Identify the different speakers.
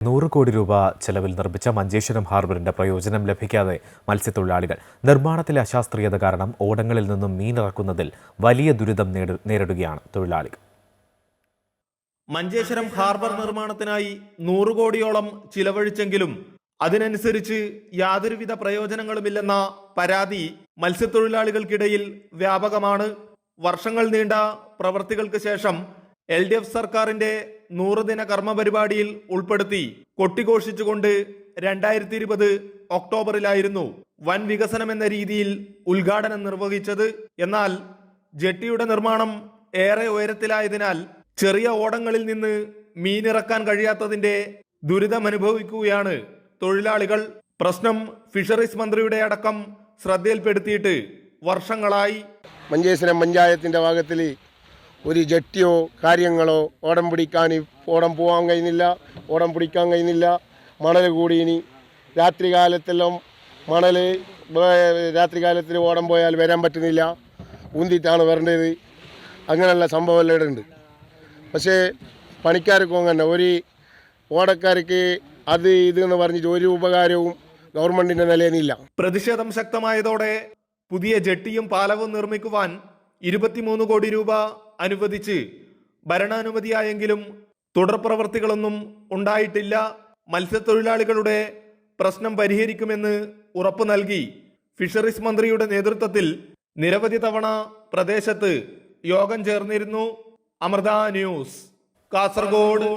Speaker 1: നൂറ് കോടി രൂപ ചെലവിൽ നിർമ്മിച്ച മഞ്ചേശ്വരം ഹാർബറിന്റെ പ്രയോജനം ലഭിക്കാതെ മത്സ്യത്തൊഴിലാളികൾ നിർമ്മാണത്തിലെ അശാസ്ത്രീയത കാരണം ഓടങ്ങളിൽ നിന്നും മീനിറക്കുന്നതിൽ വലിയ ദുരിതം നേരിടുകയാണ് തൊഴിലാളികൾ.
Speaker 2: മഞ്ചേശ്വരം ഹാർബർ നിർമ്മാണത്തിനായി നൂറ് കോടിയോളം ചിലവഴിച്ചെങ്കിലും അതിനനുസരിച്ച് യാതൊരുവിധ പ്രയോജനങ്ങളുമില്ലെന്ന പരാതി മത്സ്യത്തൊഴിലാളികൾക്കിടയിൽ വ്യാപകമാണ്. വർഷങ്ങൾ നീണ്ട പ്രവർത്തികൾക്ക് ശേഷം എൽ സർക്കാരിന്റെ നൂറ് ദിന കർമ്മ പരിപാടിയിൽ ഉൾപ്പെടുത്തി കൊട്ടിഘോഷിച്ചുകൊണ്ട് രണ്ടായിരത്തി ഇരുപത് ഒക്ടോബറിലായിരുന്നു വൻ വികസനം എന്ന രീതിയിൽ ഉദ്ഘാടനം നിർവഹിച്ചത്. എന്നാൽ ജെട്ടിയുടെ നിർമ്മാണം ഏറെ ഉയരത്തിലായതിനാൽ ചെറിയ ഓടങ്ങളിൽ നിന്ന് മീനിറക്കാൻ കഴിയാത്തതിന്റെ ദുരിതമനുഭവിക്കുകയാണ് തൊഴിലാളികൾ. പ്രശ്നം ഫിഷറീസ് മന്ത്രിയുടെ അടക്കം ശ്രദ്ധയിൽപ്പെടുത്തിയിട്ട് വർഷങ്ങളായി.
Speaker 3: മഞ്ചേശ്വരം പഞ്ചായത്തിന്റെ ഭാഗത്തിൽ ഒരു ജെട്ടിയോ കാര്യങ്ങളോ ഓടം പിടിക്കാൻ ഓടം പോകാൻ കഴിയുന്നില്ല ഓടം പിടിക്കാൻ കഴിയുന്നില്ല. മണൽ കൂടി ഇനി രാത്രി കാലത്തെല്ലാം മണൽ രാത്രി കാലത്തിൽ ഓടം പോയാൽ വരാൻ പറ്റുന്നില്ല. ഊന്തിയിട്ടാണ് വരേണ്ടത്. അങ്ങനെയുള്ള സംഭവമെല്ലാം ഇടുന്നുണ്ട് പക്ഷേ പണിക്കാർക്കും അങ്ങനെ ഒരു ഓടക്കാർക്ക് അത് ഇത് എന്ന് പറഞ്ഞിട്ട് ഒരു ഉപകാരവും ഗവൺമെന്റിന്റെ നിലയിലില്ല.
Speaker 2: പ്രതിഷേധം ശക്തമായതോടെ പുതിയ ജെട്ടിയും പാലവും നിർമ്മിക്കുവാൻ ഇരുപത്തിമൂന്ന് കോടി രൂപ അനുവദിച്ച് ഭരണാനുമതിയായെങ്കിലും തുടർ പ്രവർത്തികളൊന്നും ഉണ്ടായിട്ടില്ല. മത്സ്യത്തൊഴിലാളികളുടെ പ്രശ്നം പരിഹരിക്കുമെന്ന് ഉറപ്പു നൽകി ഫിഷറീസ് മന്ത്രിയുടെ നേതൃത്വത്തിൽ നിരവധി തവണ പ്രദേശത്ത് യോഗം ചേർന്നിരുന്നു. അമൃത ന്യൂസ് കാസർഗോഡ്.